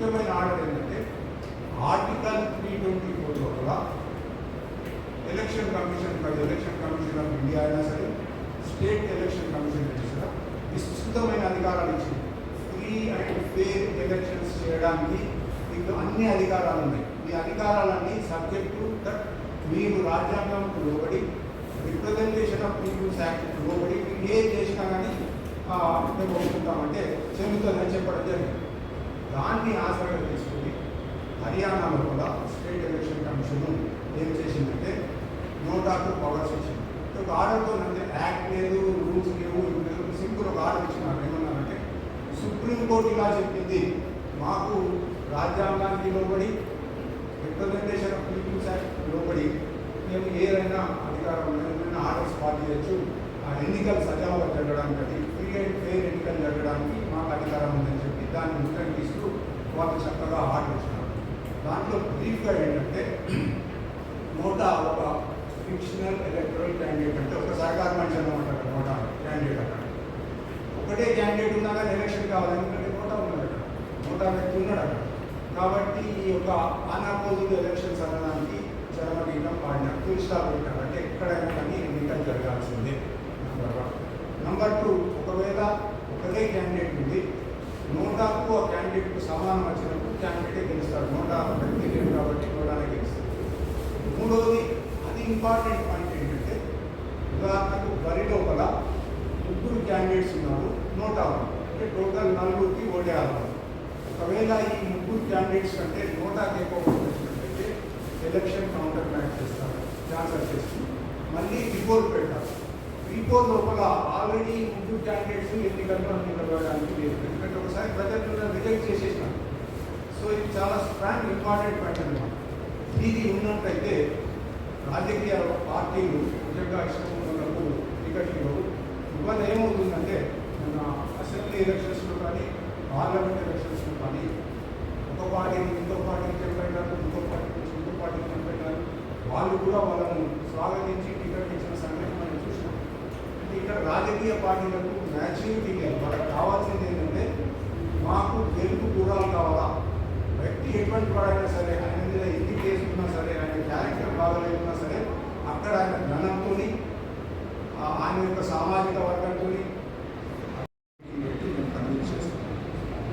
ముఖ్యమైన ఆర్డర్ ఏంటంటే article three twenty four లోపల ఎలక్షన్ కమిషన్ కాదు ఎలక్షన్ కమిషన్ ఆఫ్ ఇండియా అయినా సరే స్టేట్ ఎలక్షన్ కమిషన్ అయినా సరే విస్తృతమైన అధికారాలు ఇచ్చింది. ఫ్రీ అండ్ ఫేర్ ఎలక్షన్స్ చేయడానికి మీకు అన్ని అధికారాలు ఉన్నాయి. మీ అధికారాలన్నీ సబ్జెక్ట్ దట్ మీరు రాజ్యాంగంకు లోబడి రిప్రజెంటేషన్ ఆఫ్ పీపుల్స్ యాక్ట్ లోబడి మీరు ఏం చేసినా కానీ మేము ఒప్పుకుంటామంటే చెందుతుందని చెప్పడం జరిగింది. దాన్ని ఆసరాగా తీసుకుని హర్యానాలో కూడా స్టేట్ ఎలక్షన్ కమిషన్ ఏం చేసిందంటే నోటాకు పవర్స్ ఇచ్చింది. ఒక ఆర్డర్తో అంటే యాక్ట్ లేదు రూల్స్ లేవు లేదు. సింపుల్ ఒక ఆర్డర్ ఇచ్చినారు ఏమన్నారంటే సుప్రీంకోర్టు ఇలా చెప్పింది. మాకు రాజ్యాంగానికి లోబడి రిప్రజెంటేషన్ ఆఫ్ పీపుల్స్ యాక్ట్ లోబడి మేము ఏదైనా అధికారం ఏదైనా ఆర్డర్స్ పాస్ చేయొచ్చు ఆ ఎన్నికలు సజావుగా జరగడానికి ఫ్రీ అండ్ ఫెయిర్ ఎన్నికలు జరగడానికి మాకు అధికారం ఉందని చెప్పి దాన్ని ముఖ్యం తీస్తూ కోత చక్కగా ఆర్డర్ ఇచ్చినారు దాంట్లో బ్రీఫ్గా ఏంటంటే నోటా ఒక ఫిక్షనల్ ఎలక్టరల్ క్యాండిడేట్ అంటే ఒక సర్కార్ మనిషి అనమాట అక్కడ నోటా క్యాండిడేట్ అక్కడ. ఒకటే క్యాండిడేట్ ఉన్నాక ఎలక్షన్ కావాలి ఎందుకంటే నోటా ఉన్నాడు అక్కడ నోటా వ్యక్తి ఉన్నాడు అక్కడ కాబట్టి ఈ యొక్క అనాపోజిట్ ఎలక్షన్స్ అనడానికి చరమగీతం పాడిన ఫుల్ స్టాప్ పెట్టారు అంటే ఎక్కడైనా కానీ ఎన్నికలు జరగాల్సిందే నెంబర్ వన్ నెంబర్ టూ ఒకవేళ ఒకటే క్యాండిడేట్ ఉంది నోటాకు ఆ క్యాండిడేట్కు సమానం వచ్చినప్పుడు క్యాండిడేటే గెలుస్తాడు. నోటా వ్యక్తి లేదు కాబట్టి నోటానే గెలుస్తాడు. మూడవది అది ఇంపార్టెంట్ పాయింట్ ఏంటంటే ఉదాహరణకు బరి లోపల ముగ్గురు క్యాండిడేట్స్ ఉన్నారు నోటా అంటే టోటల్ నలుగురికి ఓటేయాలి. ఒకవేళ ఈ ముగ్గురు క్యాండిడేట్స్ అంటే నోటాకి ఎక్కువ వచ్చినట్లయితే ఎలక్షన్ కౌంటర్ బ్యాక్ చేస్తారు. క్యాన్సర్ చేసి మళ్ళీ రిపోర్ట్ పెడతారు లోపల ఆల్రెడీ ముగ్గురు క్యాండిడేట్స్ ఎన్నికల్లో నిలబడడానికి లేదు. ఎందుకంటే ఒకసారి ప్రజలు రిజెక్ట్ చేసేసినారు సో ఇది చాలా స్ట్రాంగ్ ఇంపార్టెంట్ పాయింట్ అనమాట ఇది ఉన్నట్టయితే రాజకీయ పార్టీలు నిజంగా ఇష్టం ఉన్నప్పుడు టికెట్లు ఇవాళ ఏమవుతుందంటే మన అసెంబ్లీ ఎలక్షన్స్లో కానీ పార్లమెంట్ ఎలక్షన్స్లో కానీ ఒక పార్టీని ఇంకో పార్టీకి చెప్పారు ఇంకో పార్టీ నుంచి ఇంకో పార్టీకి చెప్పారు వాళ్ళు కూడా వాళ్ళను స్వాగతించి టికెట్ ఇచ్చిన సంఘటన మనం చూసినాం. ఇక్కడ రాజకీయ పార్టీలకు మ్యాచ్యూరిటీ లేదు వాళ్ళకి కావాల్సింది ఏంటంటే మాకు గెలుపు గుర్రాలు కావాలా? వ్యక్తి ఎటువంటి వాడైనా సరే ఆయన మీద ఎన్ని కేసులు సరే ఆయన క్యారెక్టర్ బాగలేకున్నా సరే అక్కడ ఆయన ధనంతో ఆయన యొక్క సామాజిక వర్గంతో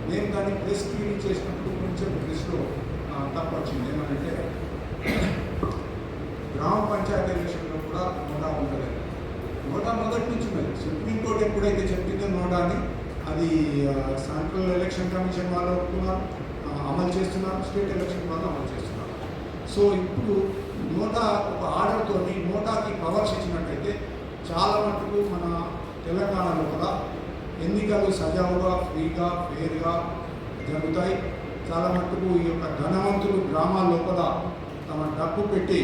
నేను దాన్ని ప్రెస్ క్లీనింగ్ చేసినప్పుడు కొంచెం ప్రెస్లో తప్పు వచ్చింది ఏమంటే గ్రామ పంచాయతీ ఎలక్షన్లో కూడా నోటా ఉండలేదు. మొదటి నుంచి మరి. సుప్రీంకోర్టు ఎప్పుడైతే చెప్పిందో నోటాని అది సెంట్రల్ ఎలక్షన్ కమిషన్ వాళ్ళు ఒప్పుకున్నారు అమలు చేస్తున్నారు స్టేట్ ఎలక్షన్ వాళ్ళు అమలు చేస్తున్నారు. సో ఇప్పుడు నోటా ఒక ఆర్డర్తో నోటాకి పవర్స్ ఇచ్చినట్టయితే చాలా మటుకు మన తెలంగాణలో కూడా ఎన్నికలు సజావుగా ఫ్రీగా ఫేర్గా జరుగుతాయి. చాలా మటుకు ఈ యొక్క ధనవంతులు గ్రామాల లోపల తమ డబ్బు పెట్టి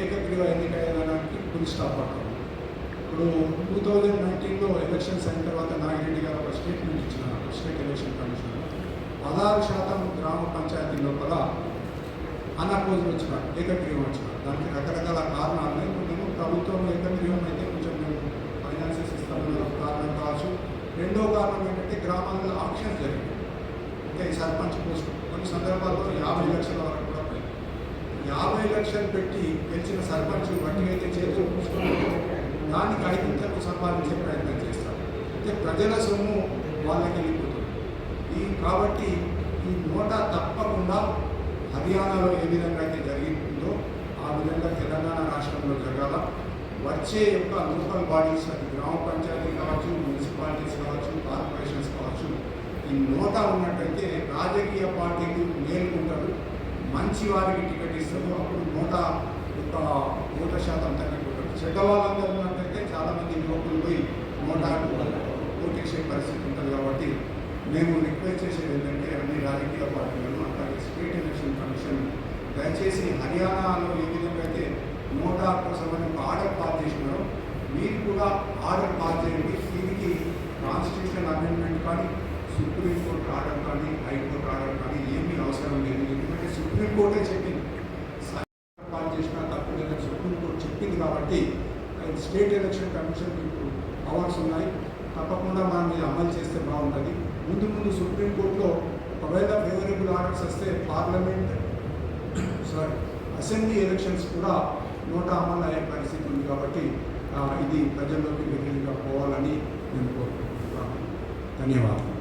ఏకగ్రీవ ఎన్నికయ్యడానికి ఫుల్ స్టాప్ ఇప్పుడు టూ థౌజండ్ నైన్టీన్లో ఎలక్షన్స్ అయిన తర్వాత నాగిరెడ్డి గారు ఒక స్టేట్మెంట్ ఇచ్చినారు స్టేట్ ఎలక్షన్ కమిషన్ పదహారు శాతం గ్రామ పంచాయతీ లోపల అనాపోజ్ వచ్చినారు ఏకగ్రీవం వచ్చినారు దానికి రకరకాల కారణాలు ఉన్నాయి. ప్రభుత్వం ఏకగ్రీవం అయితే కొంచెం మేము ఫైనాన్సెస్ ఇస్తామని ఒక కారణం కావచ్చు. రెండో కారణం ఏంటంటే గ్రామాల్లో ఆప్షన్స్ జరిగింది అంటే ఈ సర్పంచ్ పోస్ట్ కొన్ని సందర్భాల్లో యాభై లక్షల వరకు కూడా పోయింది యాభై లక్షలు పెట్టి గెలిచిన సర్పంచ్ వడ్డీ అయితే చేతులు పూసుకొని దానికి ఐదింతలకు సంపాదించే ప్రయత్నం చేస్తారు. అంటే ప్రజల సొమ్ము వాళ్ళకి వెళ్ళిపోతుంది. ఈ కాబట్టి ఈ నోట తప్పకుండా హర్యానాలో ఏ విధంగా అయితే జరిగిందో ఆ విధంగా తెలంగాణ రాష్ట్రంలో జరగాల. వచ్చే యొక్క లోకల్ బాడీస్ అది గ్రామ పంచాయతీ కావచ్చు మున్సిపాలిటీస్ కావచ్చు కార్పొరేషన్స్ కావచ్చు ఈ నోట ఉన్నట్టయితే రాజకీయ పార్టీలు మేలుకుంటారు. మంచి వారికి టికెట్ ఇస్తారు. అప్పుడు నోట యొక్క ఓట శాతం తగ్గిపోతారు. చెడ్డ వాళ్ళందరూ లోపల పోయి యువకులు పోయి నోటాకు పరిస్థితి ఉంటుంది కాబట్టి మేము రిక్వెస్ట్ చేసేది ఏంటంటే అన్ని రాజకీయ పార్టీలను అట్లాగే స్టేట్ ఎలక్షన్ కమిషన్ దయచేసి హర్యానాలో ఏ విధంగా అయితే నోటా కోసమని ఒక ఆర్డర్ పాస్ చేసినారో మీరు కూడా ఆర్డర్ పాస్ చేయండి. దీనికి కాన్స్టిట్యూషన్ అమెండ్మెంట్ కానీ సుప్రీంకోర్టు ఆర్డర్ కానీ హైకోర్టు ఆర్డర్ కానీ ఏమీ అవసరం లేదు. ఎందుకంటే సుప్రీంకోర్టే చెప్పింది పాస్ చేసినా తప్పు లేదని సుప్రీంకోర్టు చెప్పింది కాబట్టి స్టేట్ ఎలక్షన్ కమిషన్ ఇప్పుడు ఉన్నాయి. తప్పకుండా మనం ఇది అమలు చేస్తే బాగుంటుంది. ముందు ముందు సుప్రీంకోర్టులో ఒకవేళ ఫేవరబుల్ ఆర్డర్స్ వస్తే పార్లమెంట్ సారీ అసెంబ్లీ ఎలక్షన్స్ కూడా నోట అమలు అయ్యే పరిస్థితి ఉంది కాబట్టి ఇది ప్రజల్లోకి వెళ్ళిగా పోవాలని నేను కోరుకుంటున్నాను. ధన్యవాదాలు.